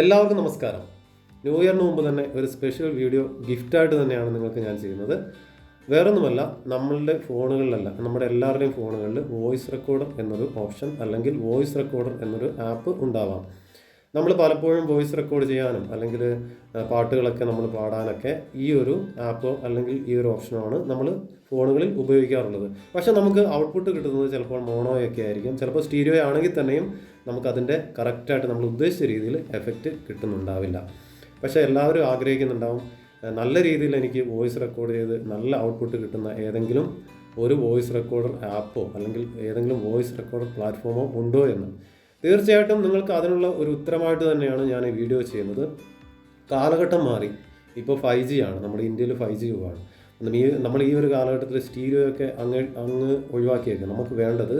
എല്ലാവർക്കും നമസ്കാരം. ന്യൂ ഇയറിന് മുമ്പ് തന്നെ ഒരു സ്പെഷ്യൽ വീഡിയോ ഗിഫ്റ്റായിട്ട് തന്നെയാണ് നിങ്ങൾക്ക് ഞാൻ ചെയ്യുന്നത്. വേറൊന്നുമല്ല നമ്മളുടെ ഫോണുകളിലല്ല നമ്മുടെ എല്ലാവരുടെയും ഫോണുകളിൽ വോയിസ് റെക്കോർഡർ എന്നൊരു ഓപ്ഷൻ അല്ലെങ്കിൽ വോയിസ് റെക്കോർഡർ എന്നൊരു ആപ്പ് ഉണ്ടാവാം. നമ്മൾ പലപ്പോഴും വോയിസ് റെക്കോർഡ് ചെയ്യാനും അല്ലെങ്കിൽ പാട്ടുകളൊക്കെ നമ്മൾ പാടാനൊക്കെ ഈ ഒരു ആപ്പോ അല്ലെങ്കിൽ ഈ ഒരു ഓപ്ഷനാണ് നമ്മൾ ഫോണുകളിൽ ഉപയോഗിക്കാറുള്ളത്. പക്ഷേ നമുക്ക് ഔട്ട്പുട്ട് കിട്ടുന്നത് ചിലപ്പോൾ മോണോയൊക്കെ ആയിരിക്കും. ചിലപ്പോൾ സ്റ്റീരിയോ ആണെങ്കിൽ തന്നെയും നമുക്കതിന്റെ കറക്റ്റായിട്ട് നമ്മൾ ഉദ്ദേശിച്ച രീതിയിൽ എഫക്റ്റ് കിട്ടുന്നുണ്ടാവില്ല. പക്ഷേ എല്ലാവരും ആഗ്രഹിക്കുന്നുണ്ടാവും നല്ല രീതിയിൽ എനിക്ക് വോയിസ് റെക്കോർഡ് ചെയ്ത് നല്ല ഔട്ട്പുട്ട് കിട്ടുന്ന ഏതെങ്കിലും ഒരു വോയിസ് റെക്കോർഡർ ആപ്പോ അല്ലെങ്കിൽ ഏതെങ്കിലും വോയിസ് റെക്കോർഡർ പ്ലാറ്റ്ഫോമോ ഉണ്ടോ എന്ന്. തീർച്ചയായിട്ടും നിങ്ങൾക്ക് അതിനുള്ള ഒരു ഉത്തരമായിട്ട് തന്നെയാണ് ഞാൻ ഈ വീഡിയോ ചെയ്യുന്നത്. കാലഘട്ടം മാറി. ഇപ്പോൾ ഫൈവ് ജി ആണ്. നമ്മുടെ ഇന്ത്യയിൽ ഫൈവ് ജി യുഗമാണ്. ഈ നമ്മൾ ഈ ഒരു കാലഘട്ടത്തിൽ സ്റ്റീരിയോ ഒക്കെ അങ്ങ് അങ്ങ് ഒഴിവാക്കിയേക്കാം. നമുക്ക് വേണ്ടത്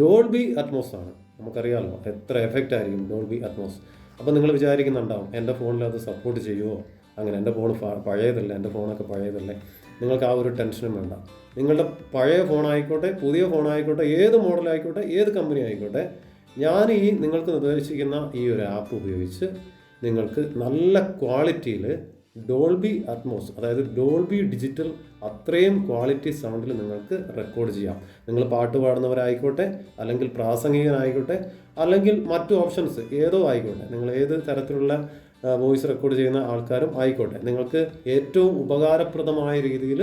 ഡോൾബി അറ്റ്മോസ് ആണ്. നമുക്കറിയാമല്ലോ എത്ര എഫക്റ്റ് ആയിരിക്കും ഡോൾബി അറ്റ്മോസ് അപ്പോൾ നിങ്ങൾ വിചാരിക്കുന്നുണ്ടാവും എന്റെ ഫോണിൽ അത് സപ്പോർട്ട് ചെയ്യുമോ അങ്ങനെ എന്റെ ഫോൺ പഴയതല്ല? എന്റെ ഫോണൊക്കെ പഴയതല്ലേ? നിങ്ങൾക്ക് ആ ഒരു ടെൻഷനും വേണ്ട. നിങ്ങളുടെ പഴയ ഫോണായിക്കോട്ടെ പുതിയ ഫോണായിക്കോട്ടെ ഏത് മോഡലായിക്കോട്ടെ ഏത് കമ്പനി ആയിക്കോട്ടെ ഞാൻ ഈ നിങ്ങൾക്ക് നിർദ്ദേശിക്കുന്ന ഈ ഒരു ആപ്പ് ഉപയോഗിച്ച് നിങ്ങൾക്ക് നല്ല ക്വാളിറ്റിയിൽ ഡോൾബി അറ്റ്മോസ് അതായത് ഡോൾബി ഡിജിറ്റൽ അത്രയും ക്വാളിറ്റി സൗണ്ടിൽ നിങ്ങൾക്ക് റെക്കോർഡ് ചെയ്യാം. നിങ്ങൾ പാട്ട് പാടുന്നവരായിക്കോട്ടെ അല്ലെങ്കിൽ പ്രാസംഗികനായിക്കോട്ടെ അല്ലെങ്കിൽ മറ്റു ഓപ്ഷൻസ് ഏതോ ആയിക്കോട്ടെ നിങ്ങൾ ഏത് തരത്തിലുള്ള വോയിസ് റെക്കോർഡ് ചെയ്യുന്ന ആൾക്കാരും ആയിക്കോട്ടെ. നിങ്ങൾക്ക് ഏറ്റവും ഉപകാരപ്രദമായ രീതിയിൽ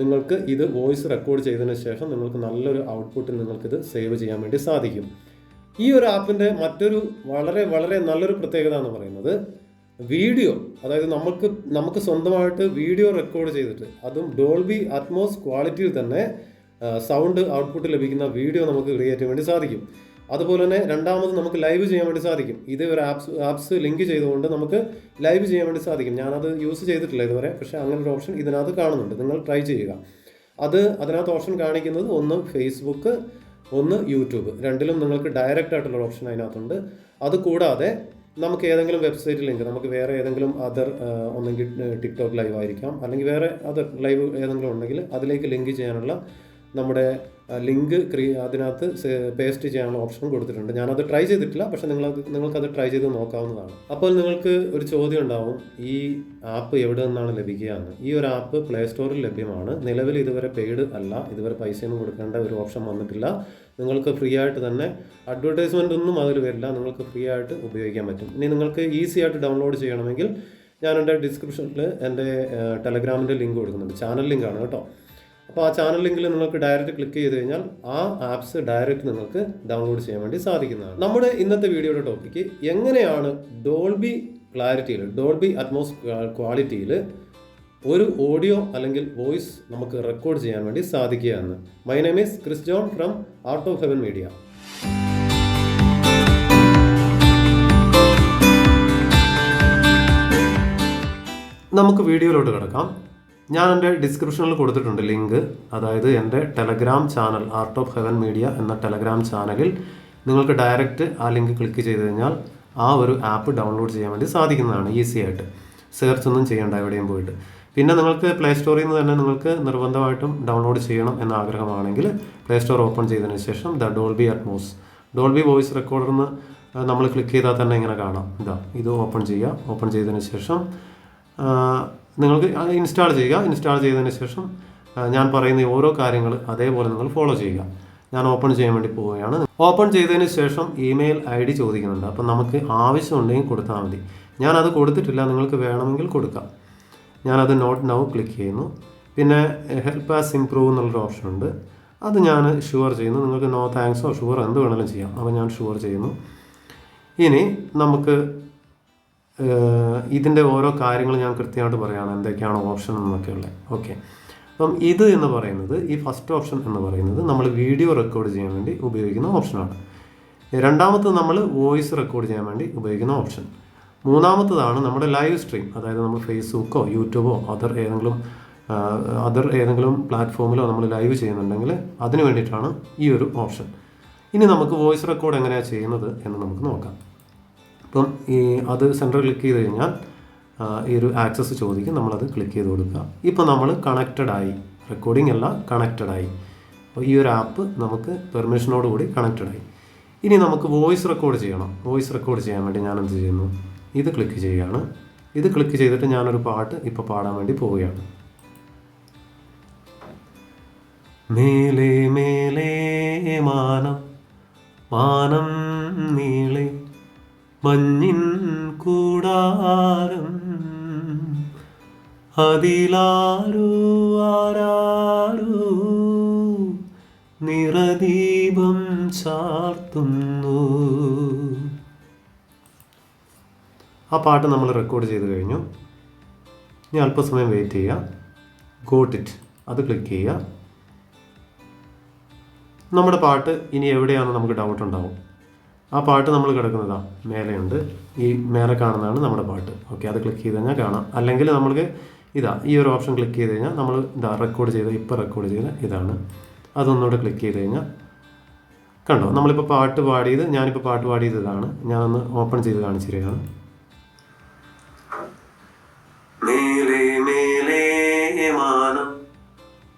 നിങ്ങൾക്ക് ഇത് വോയിസ് റെക്കോർഡ് ചെയ്തതിന് ശേഷം നിങ്ങൾക്ക് നല്ലൊരു ഔട്ട്പുട്ടിൽ നിങ്ങൾക്കിത് സേവ് ചെയ്യാൻ വേണ്ടി സാധിക്കും. ഈ ഒരു ആപ്പിന്റെ മറ്റൊരു വളരെ വളരെ നല്ലൊരു പ്രത്യേകത എന്ന് പറയുന്നത് വീഡിയോ. അതായത് നമുക്ക് നമുക്ക് സ്വന്തമായിട്ട് വീഡിയോ റെക്കോർഡ് ചെയ്തിട്ട് അതും ഡോൾബി അറ്റ്മോസ് ക്വാളിറ്റിയിൽ തന്നെ സൗണ്ട് ഔട്ട്പുട്ട് ലഭിക്കുന്ന വീഡിയോ നമുക്ക് ക്രിയേറ്റ് ചെയ്യാൻ വേണ്ടി സാധിക്കും. അതുപോലെ തന്നെ രണ്ടാമത് നമുക്ക് ലൈവ് ചെയ്യാൻ വേണ്ടി സാധിക്കും. ഇത് ഒരു ആപ്സ് ആപ്സ് ലിങ്ക് ചെയ്തുകൊണ്ട് നമുക്ക് ലൈവ് ചെയ്യാൻ വേണ്ടി സാധിക്കും. ഞാനത് യൂസ് ചെയ്തിട്ടില്ല ഇതുവരെ പക്ഷേ അങ്ങനെ ഒരു ഓപ്ഷൻ ഇതിനകത്ത് കാണുന്നുണ്ട്. നിങ്ങൾ ട്രൈ ചെയ്യുക. അത് അതിനകത്ത് ഓപ്ഷൻ കാണിക്കുന്നത് ഒന്ന് ഫേസ്ബുക്ക് ഒന്ന് യൂട്യൂബ്. രണ്ടിലും നിങ്ങൾക്ക് ഡയറക്റ്റ് ആയിട്ടുള്ള ഓപ്ഷൻ അതിനകത്തുണ്ട്. അതുകൂടാതെ നമുക്ക് ഏതെങ്കിലും വെബ്സൈറ്റ് ലിങ്ക് നമുക്ക് വേറെ ഏതെങ്കിലും അതർ ഒന്നെങ്കിൽ ടിക്ടോക്ക് ലൈവ് ആയിരിക്കാം. അല്ലെങ്കിൽ വേറെ അതർ ലൈവ് ഏതെങ്കിലും ഉണ്ടെങ്കിൽ അതിലേക്ക് ലിങ്ക് ചെയ്യാനുള്ള നമ്മുടെ ലിങ്ക് ക്രീ അതിനകത്ത് പേസ്റ്റ് ചെയ്യാനുള്ള ഓപ്ഷൻ കൊടുത്തിട്ടുണ്ട്. ഞാനത് ട്രൈ ചെയ്തിട്ടില്ല പക്ഷേ നിങ്ങൾ നിങ്ങൾക്കത് ട്രൈ ചെയ്ത് നോക്കാവുന്നതാണ്. അപ്പോൾ നിങ്ങൾക്ക് ഒരു ചോദ്യം ഉണ്ടാവും ഈ ആപ്പ് എവിടെ നിന്നാണ് ലഭിക്കുക എന്ന്. ഈ ഒരു ആപ്പ് പ്ലേ സ്റ്റോറിൽ ലഭ്യമാണ്. നിലവിൽ ഇതുവരെ പെയ്ഡ് അല്ല. ഇതുവരെ പൈസയൊന്നും കൊടുക്കേണ്ട ഒരു ഓപ്ഷൻ വന്നിട്ടില്ല. നിങ്ങൾക്ക് ഫ്രീ ആയിട്ട് തന്നെ അഡ്വർടൈസ്മെന്റ് ഒന്നും അതിൽ വരില്ല. നിങ്ങൾക്ക് ഫ്രീ ആയിട്ട് ഉപയോഗിക്കാൻ പറ്റും. ഇനി നിങ്ങൾക്ക് ഈസി ആയിട്ട് ഡൗൺലോഡ് ചെയ്യണമെങ്കിൽ ഞാൻ എന്റെ ഡിസ്ക്രിപ്ഷനിൽ എന്റെ ടെലഗ്രാമിന്റെ ലിങ്ക് കൊടുക്കുന്നുണ്ട്. ചാനൽ ലിങ്കാണ് കേട്ടോ. അപ്പോൾ ആ ചാനൽ ലിങ്കിൽ നിങ്ങൾക്ക് ഡയറക്റ്റ് ക്ലിക്ക് ചെയ്ത് കഴിഞ്ഞാൽ ആ ആപ്സ് ഡയറക്റ്റ് നിങ്ങൾക്ക് ഡൗൺലോഡ് ചെയ്യാൻ വേണ്ടി സാധിക്കുന്നതാണ്. നമ്മുടെ ഇന്നത്തെ വീഡിയോയുടെ ടോപ്പിക്ക് എങ്ങനെയാണ് ഡോൾബി ക്ലാരിറ്റിയിൽ ഡോൾബി അറ്റ്മോസ് ക്വാളിറ്റിയിൽ ഒരു ഓഡിയോ അല്ലെങ്കിൽ വോയിസ് നമുക്ക് റെക്കോർഡ് ചെയ്യാൻ വേണ്ടി സാധിക്കുക എന്ന് my name is Chris John from Art of Heaven Media നമുക്ക് വീഡിയോയിലോട്ട് കിടക്കാം. ഞാൻ എന്റെ ഡിസ്ക്രിപ്ഷനിൽ കൊടുത്തിട്ടുണ്ട് ലിങ്ക് അതായത് എന്റെ Telegram channel Art of Heaven Media എന്ന ടെലഗ്രാം ചാനലിൽ നിങ്ങൾക്ക് ഡയറക്റ്റ് ആ ലിങ്ക് ക്ലിക്ക് ചെയ്ത് കഴിഞ്ഞാൽ ആ ഒരു ആപ്പ് ഡൗൺലോഡ് ചെയ്യാൻ വേണ്ടി സാധിക്കുന്നതാണ് ഈസി ആയിട്ട്. സെർച്ച് ഒന്നും ചെയ്യേണ്ട എവിടെയും പോയിട്ട്. പിന്നെ നിങ്ങൾക്ക് പ്ലേ സ്റ്റോറിൽ നിന്ന് തന്നെ നിങ്ങൾക്ക് നിർബന്ധമായിട്ടും ഡൗൺലോഡ് ചെയ്യണം എന്ന ആഗ്രഹമാണെങ്കിൽ പ്ലേ സ്റ്റോർ ഓപ്പൺ ചെയ്തതിന് ശേഷം the Dolby Atmos Dolby voice റെക്കോർഡർന്ന് നമ്മൾ ക്ലിക്ക് ചെയ്താൽ തന്നെ ഇങ്ങനെ കാണാം. ഇതാ ഇത് ഓപ്പൺ ചെയ്യുക ഓപ്പൺ ചെയ്തതിന് ശേഷം നിങ്ങൾക്ക് ഇൻസ്റ്റാൾ ചെയ്യുക. ഇൻസ്റ്റാൾ ചെയ്തതിന് ശേഷം ഞാൻ പറയുന്ന ഓരോ കാര്യങ്ങൾ അതേപോലെ നിങ്ങൾ ഫോളോ ചെയ്യുക. ഞാൻ ഓപ്പൺ ചെയ്യാൻ വേണ്ടി പോവുകയാണ്. ഓപ്പൺ ചെയ്തതിന് ശേഷം ഇമെയിൽ ഐ ഡി ചോദിക്കുന്നുണ്ട്. അപ്പം നമുക്ക് ആവശ്യമുണ്ടെങ്കിൽ കൊടുത്താൽ മതി. ഞാനത് കൊടുത്തിട്ടില്ല. നിങ്ങൾക്ക് വേണമെങ്കിൽ കൊടുക്കാം. ഞാനത് നോട്ട് നൗ ക്ലിക്ക് ചെയ്യുന്നു. പിന്നെ ഹെൽപ്പ് ആസ് ഇംപ്രൂവ് എന്നുള്ളൊരു ഓപ്ഷൻ ഉണ്ട്. അത് ഞാൻ ഷുവർ ചെയ്യുന്നു. നിങ്ങൾക്ക് നോ താങ്ക്സോ ഷുവർ എന്ത് വേണമെങ്കിലും ചെയ്യാം. അപ്പോൾ ഞാൻ ഷുവർ ചെയ്യുന്നു. ഇനി നമുക്ക് ഇതിന്റെ ഓരോ കാര്യങ്ങൾ ഞാൻ കൃത്യമായിട്ട് പറയുകയാണ് എന്തൊക്കെയാണ് ഓപ്ഷൻ എന്നൊക്കെയുള്ളത് ഓക്കെ അപ്പം ഇത് എന്ന് പറയുന്നത് ഈ ഫസ്റ്റ് ഓപ്ഷൻ എന്ന് പറയുന്നത് നമ്മൾ വീഡിയോ റെക്കോർഡ് ചെയ്യാൻ വേണ്ടി ഉപയോഗിക്കുന്ന ഓപ്ഷനാണ് രണ്ടാമത്തത് നമ്മൾ വോയിസ് റെക്കോർഡ് ചെയ്യാൻ വേണ്ടി ഉപയോഗിക്കുന്ന ഓപ്ഷൻ മൂന്നാമത്തതാണ് നമ്മുടെ ലൈവ് സ്ട്രീം അതായത് നമ്മൾ ഫേസ്ബുക്കോ യൂട്യൂബോ അതർ ഏതെങ്കിലും അതർ ഏതെങ്കിലും പ്ലാറ്റ്ഫോമിലോ നമ്മൾ ലൈവ് ചെയ്യുന്നുണ്ടെങ്കിൽ അതിന് വേണ്ടിയിട്ടാണ് ഈ ഒരു ഓപ്ഷൻ ഇനി നമുക്ക് വോയിസ് റെക്കോർഡ് എങ്ങനെയാണ് ചെയ്യുന്നത് എന്ന് നമുക്ക് നോക്കാം. അപ്പം ഈ അത് സെന്റർ ക്ലിക്ക് ചെയ്ത് കഴിഞ്ഞാൽ ഈ ഒരു ആക്സസ് ചോദിക്കും നമ്മളത് ക്ലിക്ക് ചെയ്ത് കൊടുക്കുക. ഇപ്പോൾ നമ്മൾ കണക്റ്റഡ് ആയി. റെക്കോർഡിംഗ് അല്ല കണക്റ്റഡ് ആയി. അപ്പോൾ ഈ ഒരു ആപ്പ് നമുക്ക് പെർമിഷനോട് കൂടി കണക്റ്റഡ് ആയി. ഇനി നമുക്ക് വോയിസ് റെക്കോർഡ് ചെയ്യണം. വോയിസ് റെക്കോർഡ് ചെയ്യാൻ വേണ്ടി ഞാൻ എന്ത് ചെയ്യുന്നു? ഇത് ക്ലിക്ക് ചെയ്യുകയാണ്. ഇത് ക്ലിക്ക് ചെയ്തിട്ട് ഞാനൊരു പാട്ട് ഇപ്പോൾ പാടാൻ വേണ്ടി പോവുകയാണ്. മേലെ മേലെ മാനം മാനം നീളെ മഞ്ഞിൻ കൂടാരം അതിലാരോ ആരാരോ നിറദീപം ചാർത്തുന്നു. ആ പാട്ട് നമ്മൾ റെക്കോർഡ് ചെയ്ത് കഴിഞ്ഞു. ഇനി അല്പസമയം വെയിറ്റ് ചെയ്യുക. ഗോട്ട് ഇറ്റ് അത് ക്ലിക്ക് ചെയ്യുക. നമ്മുടെ പാട്ട് ഇനി എവിടെയാണെന്ന് നമുക്ക് ഡൗട്ട് ഉണ്ടാവും. ആ പാട്ട് നമ്മൾ കിടക്കുന്നതാ മേലെയുണ്ട്. ഈ മേലെ കാണുന്നതാണ് നമ്മുടെ പാട്ട്. ഓക്കെ അത് ക്ലിക്ക് ചെയ്ത് കഴിഞ്ഞാൽ കാണാം. അല്ലെങ്കിൽ നമ്മൾക്ക് ഇതാ ഈ ഒരു ഓപ്ഷൻ ക്ലിക്ക് ചെയ്ത് കഴിഞ്ഞാൽ നമ്മൾ ഇതാ റെക്കോർഡ് ചെയ്ത ഇപ്പോൾ റെക്കോർഡ് ചെയ്ത ഇതാണ്. അതൊന്നുകൂടെ ക്ലിക്ക് ചെയ്ത് കഴിഞ്ഞാൽ കണ്ടോ നമ്മളിപ്പോൾ പാട്ട് പാടിയത് ഞാനിപ്പോൾ പാട്ട് പാടിയത് ഇതാണ്. ഞാനൊന്ന് ഓപ്പൺ ചെയ്ത് കാണിച്ചിരിക്കുകയാണ്. മേലെ മേലെ മാനം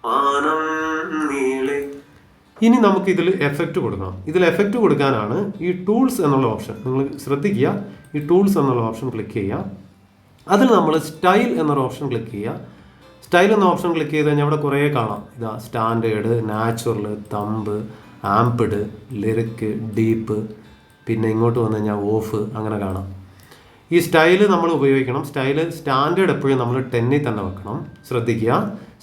മാനം നീളെ ഇനി നമുക്ക് ഇതിൽ എഫക്റ്റ് കൊടുക്കാം. ഇതിൽ എഫക്റ്റ് കൊടുക്കാനാണ് ഈ ടൂൾസ് എന്നുള്ള ഓപ്ഷൻ നിങ്ങൾ ശ്രദ്ധിക്കുക. ഈ ടൂൾസ് എന്നുള്ള ഓപ്ഷൻ ക്ലിക്ക് ചെയ്യുക. അതിൽ നമ്മൾ സ്റ്റൈൽ എന്നൊരു ഓപ്ഷൻ ക്ലിക്ക് ചെയ്യുക. സ്റ്റൈൽ എന്ന ഓപ്ഷൻ ക്ലിക്ക് ചെയ്ത് കഴിഞ്ഞാൽ അവിടെ കുറേ കാണാം. ഇതാ standard natural thump amped lyric deep പിന്നെ ഇങ്ങോട്ട് വന്നു കഴിഞ്ഞാൽ ഓഫ് അങ്ങനെ കാണാം. ഈ സ്റ്റൈൽ നമ്മൾ ഉപയോഗിക്കണം. സ്റ്റൈൽ സ്റ്റാൻഡേർഡ് എപ്പോഴും നമ്മൾ ടെന്നിൽ തന്നെ വെക്കണം. ശ്രദ്ധിക്കുക.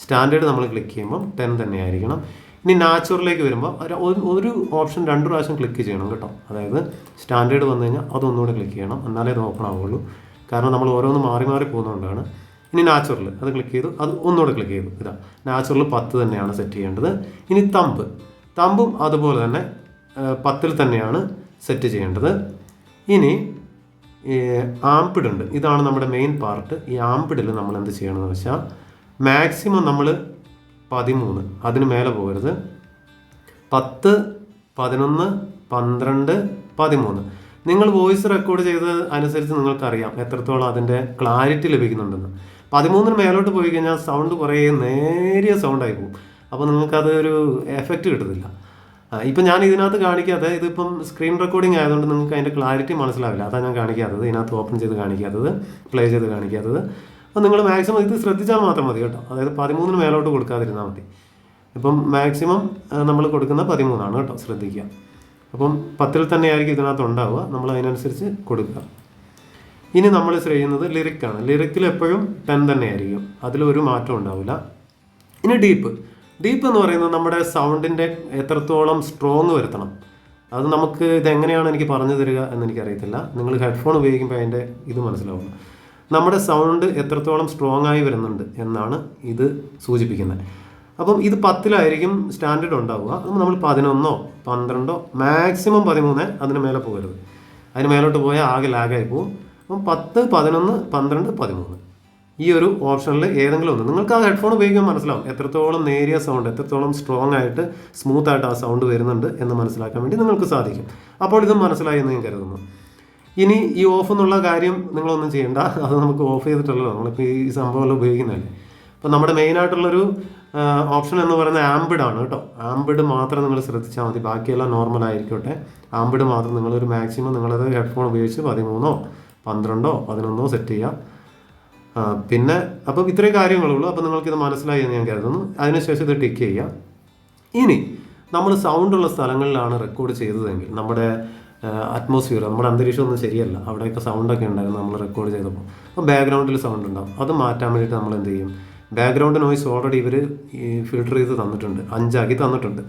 സ്റ്റാൻഡേർഡ് നമ്മൾ ക്ലിക്ക് ചെയ്യുമ്പോൾ ടെൻ തന്നെ ആയിരിക്കണം. ഇനി നാച്ചുറലിലേക്ക് വരുമ്പോൾ ഒരു- ഒരു- ഓപ്ഷൻ രണ്ട് പ്രാവശ്യം ക്ലിക്ക് ചെയ്യണം കേട്ടോ. അതായത് സ്റ്റാൻഡേർഡ് വന്നു കഴിഞ്ഞാൽ അതൊന്നുകൂടെ ക്ലിക്ക് ചെയ്യണം. എന്നാലേ അത് ഓപ്പൺ ആവുള്ളൂ. കാരണം നമ്മൾ ഓരോന്ന് മാറി മാറി പോകുന്നതുകൊണ്ടാണ്. ഇനി നാച്ചുറൽ അത് ക്ലിക്ക് ചെയ്തു. അത് ഒന്നുകൂടെ ക്ലിക്ക് ചെയ്തു. ഇതാ നാച്ചുറൽ പത്ത് തന്നെയാണ് സെറ്റ് ചെയ്യേണ്ടത്. ഇനി തമ്പ്. തമ്പും അതുപോലെ തന്നെ പത്തിൽ തന്നെയാണ് സെറ്റ് ചെയ്യേണ്ടത്. ഇനി ആംപിഡ് ഉണ്ട്. ഇതാണ് നമ്മുടെ മെയിൻ പാർട്ട് ഈ ആംപിഡിൽ നമ്മൾ എന്ത് ചെയ്യണമെന്ന് വെച്ചാൽ മാക്സിമം നമ്മൾ പതിമൂന്ന്. അതിന് മേലെ പോകരുത്. പത്ത് പതിനൊന്ന് പന്ത്രണ്ട് പതിമൂന്ന്. നിങ്ങൾ വോയിസ് റെക്കോർഡ് ചെയ്തത് അനുസരിച്ച് നിങ്ങൾക്കറിയാം എത്രത്തോളം അതിന്റെ ക്ലാരിറ്റി ലഭിക്കുന്നുണ്ടെന്ന്. പതിമൂന്നിന് മേലോട്ട് പോയി കഴിഞ്ഞാൽ സൗണ്ട് കുറേ നേരിയ സൗണ്ടായി പോകും. അപ്പോൾ നിങ്ങൾക്കത് ഒരു എഫക്റ്റ് കിട്ടത്തില്ല. ഇപ്പം ഞാൻ ഇതിനകത്ത് കാണിക്കാതെ ഇതിപ്പം സ്ക്രീൻ റെക്കോർഡിംഗ് ആയതുകൊണ്ട് നിങ്ങൾക്ക് അതിന്റെ ക്ലാരിറ്റി മനസ്സിലാവില്ല. അതാണ് ഞാൻ കാണിക്കാത്തത്. ഇതിനകത്ത് ഓപ്പൺ ചെയ്ത് കാണിക്കാത്തത് പ്ലേ ചെയ്ത് കാണിക്കാത്തത്. അപ്പോൾ നിങ്ങൾ മാക്സിമം ഇത് ശ്രദ്ധിച്ചാൽ മാത്രം മതി കേട്ടോ. അതായത് പതിമൂന്നിന് മേലോട്ട് കൊടുക്കാതിരുന്നാൽ മതി. ഇപ്പം മാക്സിമം നമ്മൾ കൊടുക്കുന്ന പതിമൂന്നാണ് കേട്ടോ ശ്രദ്ധിക്കുക. അപ്പം പത്തിൽ തന്നെ ആയിരിക്കും ഇതിനകത്ത് ഉണ്ടാവുക. നമ്മൾ അതിനനുസരിച്ച് കൊടുക്കുക. ഇനി നമ്മൾ ചെയ്യുന്നത് ലിറിക്കാണ് ലിറിക്കിൽ എപ്പോഴും ടെൻ തന്നെ ആയിരിക്കും. അതിലൊരു മാറ്റം ഉണ്ടാവില്ല. ഇനി ഡീപ്പ് ഡീപ്പ് എന്ന് പറയുന്നത് നമ്മുടെ സൗണ്ടിന്റെ എത്രത്തോളം സ്ട്രോങ് വരുത്തണം. അത് നമുക്ക് ഇതെങ്ങനെയാണ് എനിക്ക് പറഞ്ഞു തരിക എന്ന് എനിക്കറിയത്തില്ല. നിങ്ങൾ ഹെഡ്ഫോൺ ഉപയോഗിക്കുമ്പോൾ അതിന്റെ ഇത് മനസ്സിലാവും നമ്മുടെ സൗണ്ട് എത്രത്തോളം സ്ട്രോങ് ആയി വരുന്നുണ്ട് എന്നാണ് ഇത് സൂചിപ്പിക്കുന്നത്. അപ്പം ഇത് പത്തിലായിരിക്കും സ്റ്റാൻഡേർഡ് ഉണ്ടാവുക. അപ്പം നമ്മൾ പതിനൊന്നോ പന്ത്രണ്ടോ മാക്സിമം പതിമൂന്ന് അതിന് മേലെ പോകരുത്. അതിന് മേലോട്ട് പോയാൽ ആകെ ലാഗായി പോകും. അപ്പം പത്ത് പതിനൊന്ന് പന്ത്രണ്ട് പതിമൂന്ന്. ഈ ഒരു ഓപ്ഷനിൽ ഏതെങ്കിലും ഒന്ന്. നിങ്ങൾക്ക് ആ ഹെഡ്ഫോൺ ഉപയോഗിക്കാൻ മനസ്സിലാവും എത്രത്തോളം നേരിയ സൗണ്ട് എത്രത്തോളം സ്ട്രോങ് ആയിട്ട് സ്മൂത്ത് ആയിട്ട് ആ സൗണ്ട് വരുന്നുണ്ട് എന്ന് മനസ്സിലാക്കാൻ വേണ്ടി നിങ്ങൾക്ക് സാധിക്കും. അപ്പോൾ ഇത് മനസ്സിലായി എന്ന് ഞാൻ കരുതുന്നു. ഇനി ഈ ഓഫ് എന്നുള്ള കാര്യം നിങ്ങളൊന്നും ചെയ്യേണ്ട. അത് നമുക്ക് ഓഫ് ചെയ്തിട്ടുള്ളൂ നമ്മളിപ്പോൾ ഈ സംഭവമെല്ലാം ഉപയോഗിക്കുന്നതല്ലേ. അപ്പോൾ നമ്മുടെ മെയിനായിട്ടുള്ളൊരു ഓപ്ഷൻ എന്ന് പറയുന്നത് ആംബിഡ് ആണ് കേട്ടോ. ആംബിഡ് മാത്രം നിങ്ങൾ ശ്രദ്ധിച്ചാൽ മതി. ബാക്കിയെല്ലാം നോർമൽ ആയിരിക്കട്ടെ. ആംബിഡ് മാത്രം നിങ്ങളൊരു മാക്സിമം നിങ്ങളത് ഹെഡ്ഫോൺ ഉപയോഗിച്ച് പതിമൂന്നോ പന്ത്രണ്ടോ പതിനൊന്നോ സെറ്റ് ചെയ്യുക പിന്നെ അപ്പം ഇത്രയും കാര്യങ്ങളുള്ളൂ. അപ്പോൾ നിങ്ങൾക്കിത് മനസ്സിലായി എന്ന് ഞാൻ കരുതുന്നു. അതിനുശേഷം ഇത് ടിക്ക് ചെയ്യുക ഇനി നമ്മൾ സൗണ്ടുള്ള സ്ഥലങ്ങളിലാണ് റെക്കോർഡ് ചെയ്തതെങ്കിൽ നമ്മുടെ അറ്റ്മോസ്ഫിയർ നമ്മുടെ അന്തരീക്ഷം ഒന്നും ശരിയല്ല. അവിടെയൊക്കെ സൗണ്ടൊക്കെ ഉണ്ടായിരുന്നു നമ്മൾ റെക്കോർഡ് ചെയ്തപ്പോൾ. അപ്പോൾ ബാക്ക്ഗ്രൗണ്ടിൽ സൗണ്ട് ഉണ്ടാവും. അത് മാറ്റാൻ വേണ്ടിയിട്ട് നമ്മൾ എന്ത് ചെയ്യും? ബാക്ക്ഗ്രൗണ്ട് നോയ്സ് ഓൾറെഡി ഇവർ ഫിൽട്ടർ ചെയ്ത് തന്നിട്ടുണ്ട്. അഞ്ചാക്കി തന്നിട്ടുണ്ട്.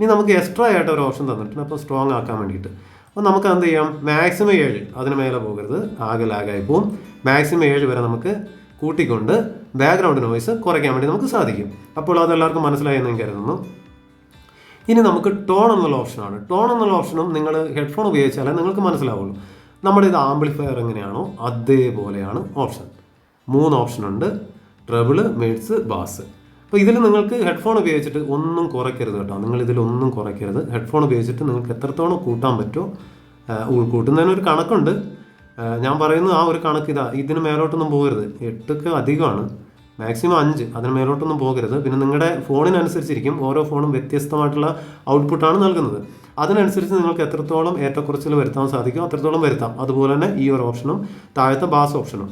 ഇനി നമുക്ക് എക്സ്ട്രാ ആയിട്ട് ഒരു ഓപ്ഷൻ തന്നിട്ടുണ്ട്. അപ്പോൾ സ്ട്രോങ് ആക്കാൻ വേണ്ടിയിട്ട്. അപ്പോൾ നമുക്ക് എന്ത് ചെയ്യാം? മാക്സിമം ഏഴ്. അതിന് മേലെ പോകരുത്. ആകെ ലാഗായി പോവും. മാക്സിമം ഏഴ് വരെ നമുക്ക് കൂട്ടിക്കൊണ്ട് ബാക്ക്ഗ്രൗണ്ട് നോയ്സ് കുറയ്ക്കാൻ വേണ്ടി നമുക്ക് സാധിക്കും. അപ്പോൾ അതെല്ലാവർക്കും മനസ്സിലായി എന്ന് കരുതുന്നു. ഇനി നമുക്ക് ടോൺ എന്നുള്ള ഓപ്ഷനാണ് ടോൺ എന്നുള്ള ഓപ്ഷനും നിങ്ങൾ ഹെഡ്ഫോൺ ഉപയോഗിച്ചാലേ നിങ്ങൾക്ക് മനസ്സിലാവുള്ളൂ. നമ്മുടെ ഇത് ആംപ്ലിഫയർ എങ്ങനെയാണോ അതേപോലെയാണ് ഓപ്ഷൻ മൂന്ന് ഓപ്ഷൻ ഉണ്ട്. ട്രബിൾ മേഡ്സ് ബാസ് അപ്പോൾ ഇതിൽ നിങ്ങൾക്ക് ഹെഡ്ഫോൺ ഉപയോഗിച്ചിട്ട് ഒന്നും കുറയ്ക്കരുത് കേട്ടോ. നിങ്ങൾ ഇതിലൊന്നും കുറയ്ക്കരുത്. ഹെഡ്ഫോൺ ഉപയോഗിച്ചിട്ട് നിങ്ങൾക്ക് എത്രത്തോളം കൂട്ടാൻ പറ്റുമോ ഉൾക്കൂട്ടുന്നതിന് കൂട്ടുന്നതിന് ഒരു കണക്കുണ്ട്. ഞാൻ പറയുന്നത് ആ ഒരു കണക്ക് ഇതാ ഇതിന് മേലോട്ടൊന്നും പോകരുത്. എട്ടൊക്കെ അധികമാണ്. മാക്സിമം അഞ്ച്. അതിന് മേലോട്ടൊന്നും പോകരുത്. പിന്നെ നിങ്ങളുടെ ഫോണിനനുസരിച്ചിരിക്കും. ഓരോ ഫോണും വ്യത്യസ്തമായിട്ടുള്ള ഔട്ട്പുട്ടാണ് നൽകുന്നത്. അതിനനുസരിച്ച് നിങ്ങൾക്ക് എത്രത്തോളം ഏറ്റക്കുറച്ചിൽ വരുത്താൻ സാധിക്കും അത്രത്തോളം വരുത്താം. അതുപോലെ തന്നെ ഈ ഒരു ഓപ്ഷനും താഴത്തെ ബാസ് ഓപ്ഷനും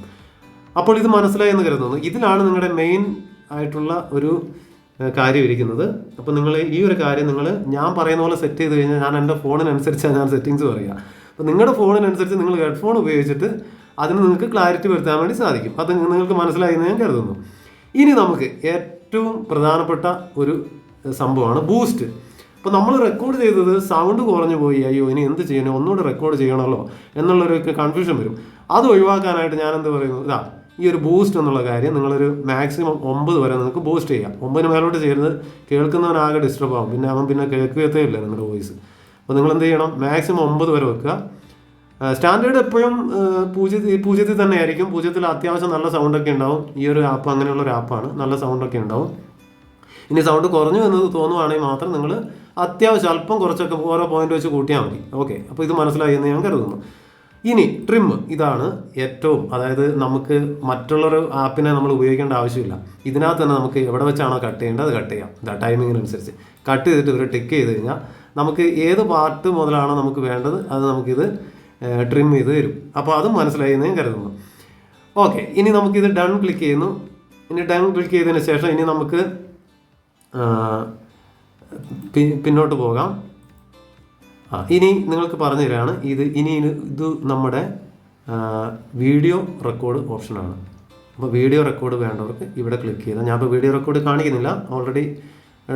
അപ്പോൾ ഇത് മനസ്സിലായി എന്ന് കരുതുന്നു. ഇതിലാണ് നിങ്ങളുടെ മെയിൻ ആയിട്ടുള്ള ഒരു കാര്യം ഇരിക്കുന്നത്. അപ്പോൾ നിങ്ങൾ ഈ ഒരു കാര്യം നിങ്ങൾ ഞാൻ പറയുന്ന പോലെ സെറ്റ് ചെയ്ത് കഴിഞ്ഞാൽ ഞാൻ എന്റെ ഫോണിനനുസരിച്ചാണ് ഞാൻ സെറ്റിങ്സ് പറയുക. അപ്പോൾ നിങ്ങളുടെ ഫോണിനനുസരിച്ച് നിങ്ങൾ ഹെഡ്ഫോൺ ഉപയോഗിച്ചിട്ട് അതിന് നിങ്ങൾക്ക് ക്ലാരിറ്റി വരുത്താൻ വേണ്ടി സാധിക്കും. അത് നിങ്ങൾക്ക് മനസ്സിലായി എന്ന് ഞാൻ കരുതുന്നു. ഇനി നമുക്ക് ഏറ്റവും പ്രധാനപ്പെട്ട ഒരു സംഭവമാണ് ബൂസ്റ്റ്. അപ്പോൾ നമ്മൾ റെക്കോർഡ് ചെയ്തത് സൗണ്ട് കുറഞ്ഞു പോയി. അയ്യോ ഇനി എന്ത് ചെയ്യണം ഒന്നുകൂടെ റെക്കോർഡ് ചെയ്യണമല്ലോ എന്നുള്ളൊരു കൺഫ്യൂഷൻ വരും. അത് ഒഴിവാക്കാനായിട്ട് ഞാൻ എന്ത് പറയുന്നു? ഇതാ ഈ ഒരു ബൂസ്റ്റ് എന്നുള്ള കാര്യം നിങ്ങളൊരു മാക്സിമം ഒമ്പത് വരെ നിങ്ങൾക്ക് ബൂസ്റ്റ് ചെയ്യാം. ഒമ്പതിന് മേലോട്ട് ചെയ്യുന്നത് കേൾക്കുന്നവനാകെ ഡിസ്റ്റർബ് ആവും. പിന്നെ അവൻ പിന്നെ കേൾക്കുകയത്തേ ഇല്ല നിങ്ങളുടെ വോയിസ് അപ്പോൾ നിങ്ങൾ എന്ത് ചെയ്യണം? മാക്സിമം ഒമ്പത് വരെ വെക്കുക. സ്റ്റാൻഡേർഡ് എപ്പോഴും പൂജ്യത്തിൽ പൂജ്യത്തിൽ തന്നെ ആയിരിക്കും. പൂജ്യത്തിൽ അത്യാവശ്യം നല്ല സൗണ്ടൊക്കെ ഉണ്ടാവും. ഈ ഒരു ആപ്പ് അങ്ങനെയുള്ള ഒരു ആപ്പാണ് നല്ല സൗണ്ടൊക്കെ ഉണ്ടാവും. ഇനി സൗണ്ട് കുറഞ്ഞു എന്ന് തോന്നുവാണെങ്കിൽ മാത്രം നിങ്ങൾ അത്യാവശ്യം അല്പം കുറച്ചൊക്കെ ഓരോ പോയിന്റ് വെച്ച് കൂട്ടിയാൽ മതി. ഓക്കെ അപ്പോൾ ഇത് മനസ്സിലായി എന്ന് ഞാൻ കരുതുന്നു. ഇനി ട്രിം ഇതാണ് ഏറ്റവും അതായത് നമുക്ക് മറ്റുള്ളൊരു ആപ്പിനെ നമ്മൾ ഉപയോഗിക്കേണ്ട ആവശ്യമില്ല. ഇതിനകത്ത് തന്നെ നമുക്ക് എവിടെ വെച്ചാണോ കട്ട് ചെയ്യേണ്ടത് അത് കട്ട് ചെയ്യാം. ഇതാ ടൈമിങ്ങിനനുസരിച്ച് കട്ട് ചെയ്തിട്ട് ഇവർ ടിക്ക് ചെയ്ത് കഴിഞ്ഞാൽ നമുക്ക് ഏത് പാർട്ട് മുതലാണോ നമുക്ക് വേണ്ടത് അത് നമുക്കിത് ട്രിം ചെയ്ത് തരും. അപ്പോൾ അതും മനസ്സിലായി ഞാൻ കരുതുന്നു. ഓക്കെ ഇനി നമുക്കിത് ഡൺ ക്ലിക്ക് ചെയ്യുന്നു. ഇനി ഡൺ ക്ലിക്ക് ചെയ്തതിന് ശേഷം ഇനി നമുക്ക് പിന്നോട്ട് പോകാം. ആ ഇനി നിങ്ങൾക്ക് പറഞ്ഞു തരാണ് ഇത് ഇനി ഇത് നമ്മുടെ വീഡിയോ റെക്കോർഡ് ഓപ്ഷനാണ് അപ്പോൾ വീഡിയോ റെക്കോർഡ് വേണ്ടവർക്ക് ഇവിടെ ക്ലിക്ക് ചെയ്താൽ ഞാൻ ഇപ്പോൾ വീഡിയോ റെക്കോർഡ് കാണിക്കുന്നില്ല. ഓൾറെഡി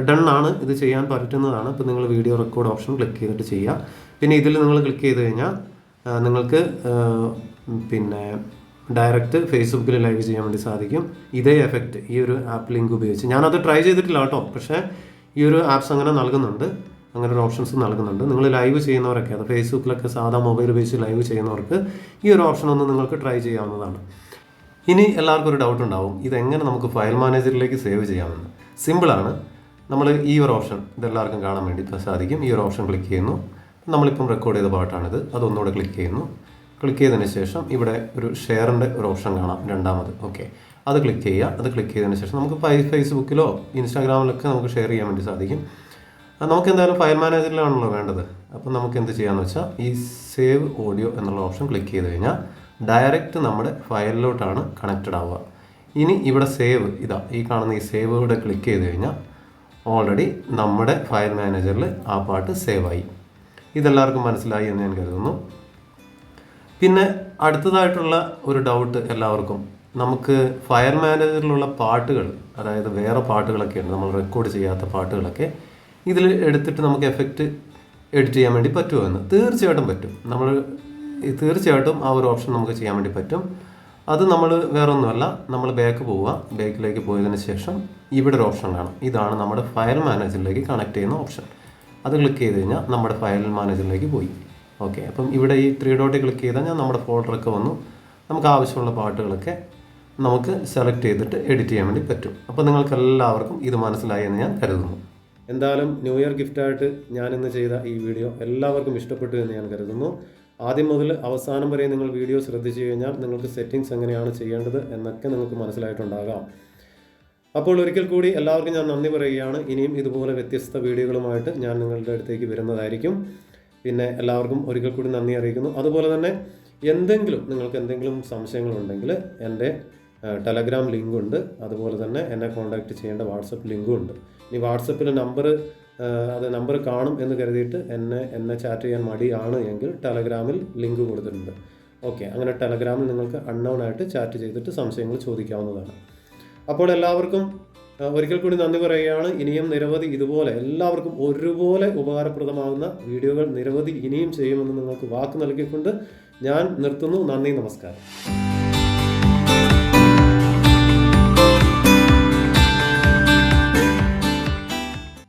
ഡൺ ആണ്. ഇത് ചെയ്യാൻ പറ്റുന്നതാണ്. അപ്പോൾ നിങ്ങൾ വീഡിയോ റെക്കോർഡ് ഓപ്ഷൻ ക്ലിക്ക് ചെയ്തിട്ട് ചെയ്യുക പിന്നെ ഇതിൽ നിങ്ങൾ ക്ലിക്ക് ചെയ്ത് കഴിഞ്ഞാൽ നിങ്ങൾക്ക് പിന്നെ ഡയറക്റ്റ് ഫേസ്ബുക്കിൽ ലൈവ് ചെയ്യാൻ വേണ്ടി സാധിക്കും. ഇതേ എഫക്റ്റ് ഈ ഒരു ആപ്പ് ലിങ്ക് ഉപയോഗിച്ച്. ഞാനത് ട്രൈ ചെയ്തിട്ടില്ല കേട്ടോ. പക്ഷേ ഈ ഒരു ആപ്സ് അങ്ങനെ നൽകുന്നുണ്ട്. അങ്ങനെ ഒരു ഓപ്ഷൻസ് നൽകുന്നുണ്ട്. നിങ്ങൾ ലൈവ് ചെയ്യുന്നവരൊക്കെ അത് ഫേസ്ബുക്കിലൊക്കെ സാധാ മൊബൈൽ ഉപയോഗിച്ച് ലൈവ് ചെയ്യുന്നവർക്ക് ഈ ഒരു ഓപ്ഷൻ ഒന്ന് നിങ്ങൾക്ക് ട്രൈ ചെയ്യാവുന്നതാണ്. ഇനി എല്ലാവർക്കും ഒരു ഡൗട്ട് ഉണ്ടാവും. ഇതെങ്ങനെ നമുക്ക് ഫയൽ മാനേജറിലേക്ക് സേവ് ചെയ്യാമെന്ന്. സിമ്പിളാണ് നമ്മൾ ഈ ഒരു ഓപ്ഷൻ ഇതെല്ലാവർക്കും കാണാൻ വേണ്ടി സാധിക്കും. ഈ ഒരു ഓപ്ഷൻ ക്ലിക്ക് ചെയ്യുന്നു. നമ്മളിപ്പം റെക്കോർഡ് ചെയ്ത പാട്ടാണിത്. അതൊന്നുകൂടെ ക്ലിക്ക് ചെയ്യുന്നു. ക്ലിക്ക് ചെയ്തതിന് ശേഷം ഇവിടെ ഒരു ഷെയറിന്റെ ഒരു ഓപ്ഷൻ കാണാം. രണ്ടാമത്. ഓക്കെ അത് ക്ലിക്ക് ചെയ്യുക. അത് ക്ലിക്ക് ചെയ്തതിന് ശേഷം നമുക്ക് ഫേസ്ബുക്കിലോ ഇൻസ്റ്റാഗ്രാമിലൊക്കെ നമുക്ക് ഷെയർ ചെയ്യാൻ വേണ്ടി സാധിക്കും. നമുക്ക് എന്തായാലും ഫയൽ മാനേജറിലാണല്ലോ വേണ്ടത്. അപ്പം നമുക്ക് എന്ത് ചെയ്യാമെന്ന് വെച്ചാൽ ഈ സേവ് ഓഡിയോ എന്നുള്ള ഓപ്ഷൻ ക്ലിക്ക് ചെയ്ത് കഴിഞ്ഞാൽ ഡയറക്റ്റ് നമ്മുടെ ഫയലിലോട്ടാണ് കണക്റ്റഡ് ആവുക. ഇനി ഇവിടെ സേവ് ഇതാ. ഈ കാണുന്ന ഈ സേവ് ഇവിടെ ക്ലിക്ക് ചെയ്ത് കഴിഞ്ഞാൽ ഓൾറെഡി നമ്മുടെ ഫയൽ മാനേജറിൽ ആ പാട്ട് സേവായി ഇതെല്ലാവർക്കും മനസ്സിലായി എന്ന് ഞാൻ കരുതുന്നു. പിന്നെ അടുത്തതായിട്ടുള്ള ഒരു ഡൗട്ട് എല്ലാവർക്കും. നമുക്ക് ഫയർ മാനേജറിലുള്ള പാട്ടുകൾ അതായത് വേറെ പാട്ടുകളൊക്കെ ഉണ്ട് നമ്മൾ റെക്കോർഡ് ചെയ്യാത്ത പാട്ടുകളൊക്കെ ഇതിൽ എടുത്തിട്ട് നമുക്ക് എഫക്റ്റ് എഡിറ്റ് ചെയ്യാൻ വേണ്ടി പറ്റുമോ എന്ന്? തീർച്ചയായിട്ടും പറ്റും. നമ്മൾ തീർച്ചയായിട്ടും ആ ഒരു ഓപ്ഷൻ നമുക്ക് ചെയ്യാൻ വേണ്ടി പറ്റും. അത് നമ്മൾ വേറെ ഒന്നുമല്ല നമ്മൾ ബാക്ക് പോവുക. ബാക്കിലേക്ക് പോയതിന് ശേഷം ഇവിടെ ഒരു ഓപ്ഷൻ കാണാം. ഇതാണ് നമ്മുടെ ഫയൽ മാനേജറിലേക്ക് കണക്ട് ചെയ്യുന്ന ഓപ്ഷൻ അത് ക്ലിക്ക് ചെയ്ത് കഴിഞ്ഞാൽ നമ്മുടെ ഫയൽ മാനേജറിലേക്ക് പോയി. ഓക്കെ അപ്പം ഇവിടെ ഈ ത്രീ ഡോട്ടിൽ ക്ലിക്ക് ചെയ്താൽ ഞാൻ നമ്മുടെ ഫോൾഡറൊക്കെ വന്നു. നമുക്ക് ആവശ്യമുള്ള പാട്ടുകളൊക്കെ നമുക്ക് സെലക്ട് ചെയ്തിട്ട് എഡിറ്റ് ചെയ്യാൻ വേണ്ടി പറ്റും. അപ്പോൾ നിങ്ങൾക്ക് എല്ലാവർക്കും ഇത് മനസ്സിലായി എന്ന് ഞാൻ കരുതുന്നു. എന്തായാലും ന്യൂ ഇയർ ഗിഫ്റ്റായിട്ട് ഞാൻ ഇന്ന് ചെയ്ത ഈ വീഡിയോ എല്ലാവർക്കും ഇഷ്ടപ്പെട്ടു എന്ന് ഞാൻ കരുതുന്നു. ആദ്യം മുതൽ അവസാനം വരെ നിങ്ങൾ വീഡിയോ ശ്രദ്ധിച്ചു കഴിഞ്ഞാൽ നിങ്ങൾക്ക് സെറ്റിങ്സ് എങ്ങനെയാണ് ചെയ്യേണ്ടത് എന്നൊക്കെ നിങ്ങൾക്ക് മനസ്സിലായിട്ടുണ്ടാകാം. അപ്പോൾ ഒരിക്കൽ കൂടി എല്ലാവർക്കും ഞാൻ നന്ദി പറയുകയാണ്. ഇനിയും ഇതുപോലെ വ്യത്യസ്ത വീഡിയോകളുമായിട്ട് ഞാൻ നിങ്ങളുടെ അടുത്തേക്ക് വരുന്നതായിരിക്കും. പിന്നെ എല്ലാവർക്കും ഒരിക്കൽ കൂടി നന്ദി അറിയിക്കുന്നു. അതുപോലെ തന്നെ എന്തെങ്കിലും നിങ്ങൾക്ക് എന്തെങ്കിലും സംശയങ്ങളുണ്ടെങ്കിൽ എന്റെ ടെലഗ്രാം ലിങ്കുണ്ട്. അതുപോലെ തന്നെ എന്നെ കോൺടാക്റ്റ് ചെയ്യേണ്ട വാട്സപ്പ് ലിങ്കും ഉണ്ട് ഇനി വാട്സപ്പിൽ നമ്പർ അത് നമ്പർ കാണും എന്ന് കരുതിയിട്ട് എന്നെ എന്നെ ചാറ്റ് ചെയ്യാൻ മടിയാണ് എങ്കിൽ ടെലഗ്രാമിൽ ലിങ്ക് കൊടുത്തിട്ടുണ്ട്. ഓക്കെ. അങ്ങനെ ടെലഗ്രാമിൽ നിങ്ങൾക്ക് അൺനോൺ ആയിട്ട് ചാറ്റ് ചെയ്തിട്ട് സംശയങ്ങൾ ചോദിക്കാവുന്നതാണ്. അപ്പോൾ എല്ലാവർക്കും ഒരിക്കൽ കൂടി നന്ദി പറയുകയാണ്. ഇനിയും നിരവധി ഇതുപോലെ എല്ലാവർക്കും ഒരുപോലെ ഉപകാരപ്രദമാകുന്ന വീഡിയോകൾ നിരവധി ഇനിയും ചെയ്യുമെന്ന് നിങ്ങൾക്ക് വാക്ക് നൽകിക്കൊണ്ട് ഞാൻ നിർത്തുന്നു. നന്ദി നമസ്കാരം.